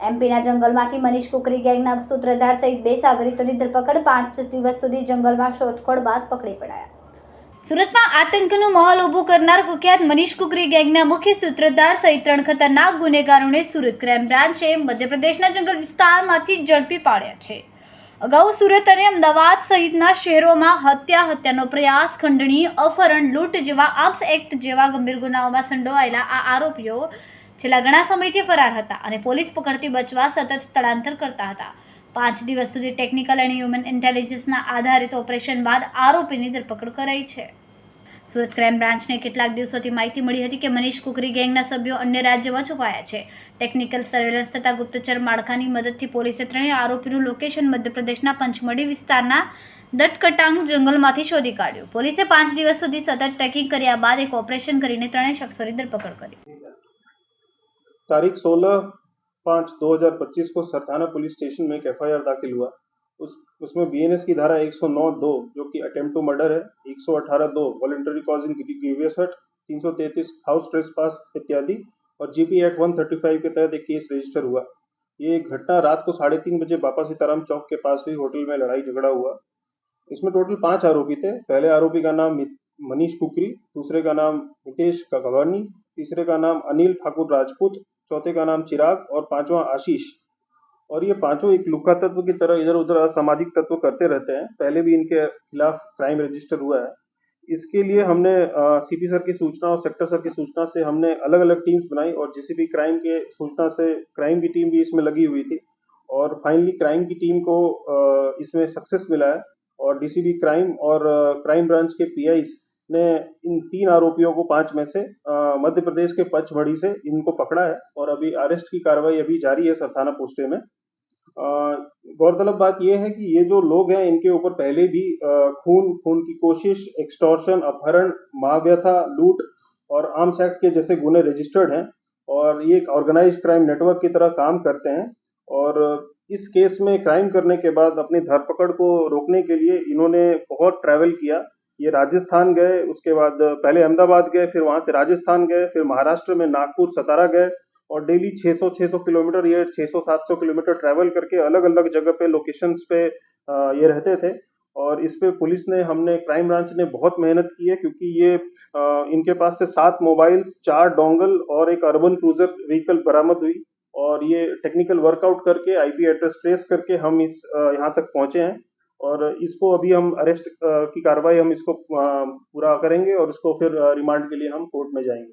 એમપીના જંગલમાંથી મનીષ કુકરી ગેંગના સૂત્રધાર સહિત બે સાગરીતોની ધરપકડ પાંચ દિવસ સુધી જંગલમાં શોધખોળ બાદ પકડી પડાયા. સુરતમાં આતંકનો માહોલ ઊભો કરનાર કુખ્યાત મનીષ કુકરી ગેંગના મુખ્ય સૂત્રધાર સહિત ત્રણ ખતરનાક ગુનેગારોને સુરત ક્રાઇમ બ્રાન્ચે મધ્યપ્રદેશના જંગલ વિસ્તારમાંથી ઝડપી પાડ્યા છે. અગાઉ સુરત અને અમદાવાદ સહિતના શહેરોમાં હત્યા હત્યાનો પ્રયાસ, ખંડણી, અપહરણ, લૂંટ જેવા આર્મ્સ એક્ટ જેવા ગંભીર ગુનાઓમાં સંડોવાયેલા આ આરોપીઓ છેલ્લા ઘણા સમયથી ફરાર હતા અને પોલીસ પકડથી બચવા સતત સ્થળાંતર કરતા હતા. પાંચ દિવસ સુધી ટેકનિકલ અને હ્યુમન ઇન્ટેલિજન્સના આધારિત ઓપરેશન બાદ આરોપીની ધરપકડ કરાઈ છે. સુરત ક્રાઇમ બ્રાન્ચને કેટલાક દિવસોથી માહિતી મળી હતી કે મનીષ કુકરી ગેંગના સભ્યો અન્ય રાજ્યોમાં છુપાયા છે ટેકનિકલ સર્વેલન્સ તથા ગુપ્તચર માળખાની મદદથી પોલીસે ત્રણેય આરોપીનું લોકેશન મધ્યપ્રદેશના પંચમઢી વિસ્તારના દટકટાંગ જંગલમાંથી શોધી કાઢ્યું પોલીસે પાંચ દિવસ સુધી સતત ટ્રેકિંગ કર્યા બાદ એક ઓપરેશન કરીને ત્રણેય શખ્સોની ધરપકડ કરી तारीख 16 पाँच 2025 को सरथाना पुलिस स्टेशन में एक एफ दाखिल हुआ उस, उसमें बीएनएस की धारा 109 दो, जो कि अटेम्प्ट टू मर्डर है 118 दो voluntary causing grievous hurt 333 house trespass इत्यादि, और जीपी एक्ट 135 के तहत एक केस रजिस्टर हुआ। ये घटना रात को साढ़े तीन बजे बापा सीताराम चौक के पास हुई होटल में लड़ाई झगड़ा हुआ। इसमें टोटल पाँच आरोपी थे। पहले आरोपी का नाम मनीष कुकरी, दूसरे का नाम नितेश कगवानी तीसरे का नाम अनिल ठाकुर राजपूत, चौथे का नाम चिराग, और पांचवा आशीष। और ये पाँचों एक लुका तत्व की तरह इधर उधर असामाजिक तत्व करते रहते हैं। पहले भी इनके खिलाफ क्राइम रजिस्टर हुआ है। इसके लिए हमने सीपी सर की सूचना और सेक्टर सर की सूचना से हमने अलग अलग टीम्स बनाई और जेसीबी क्राइम के सूचना से क्राइम की टीम भी इसमें लगी हुई थी। और फाइनली क्राइम की टीम को इसमें सक्सेस मिला है और डीसीबी क्राइम और क्राइम ब्रांच के पीआईस ने इन तीन आरोपियों को पाँच में से मध्य प्रदेश के पचमढ़ी से इनको पकड़ा है और अभी अरेस्ट की कार्रवाई अभी जारी है सर थाना पोस्टे में। गौरतलब बात यह है कि ये जो लोग हैं, इनके ऊपर पहले भी खून खून की कोशिश एक्सटॉर्शन अपहरण, महाव्यथा, लूट और आर्म्स एक्ट के जैसे गुने रजिस्टर्ड हैं और ये एक ऑर्गेनाइज क्राइम नेटवर्क की तरह काम करते हैं और इस केस में क्राइम करने के बाद अपनी धरपकड़ को रोकने के लिए इन्होंने बहुत ट्रैवल किया। ये राजस्थान गए, उसके बाद पहले अहमदाबाद गए, फिर वहाँ से राजस्थान गए, फिर महाराष्ट्र में नागपुर, सतारा गए और डेली 600-600 किलोमीटर ये 600-700 किलोमीटर ट्रैवल करके अलग अलग जगह पे लोकेशंस पे ये रहते थे। और इस पे पुलिस ने, हमने क्राइम ब्रांच ने बहुत मेहनत की है क्योंकि ये इनके पास से सात मोबाइल्स चार डोंगल और एक अर्बन क्रूजर व्हीकल बरामद हुई और ये टेक्निकल वर्कआउट करके आईपी एड्रेस ट्रेस करके हम इस यहाँ तक पहुँचे हैं। और इसको अभी हम अरेस्ट की कार्रवाई हम इसको पूरा करेंगे और इसको फिर रिमांड के लिए हम कोर्ट में जाएँगे।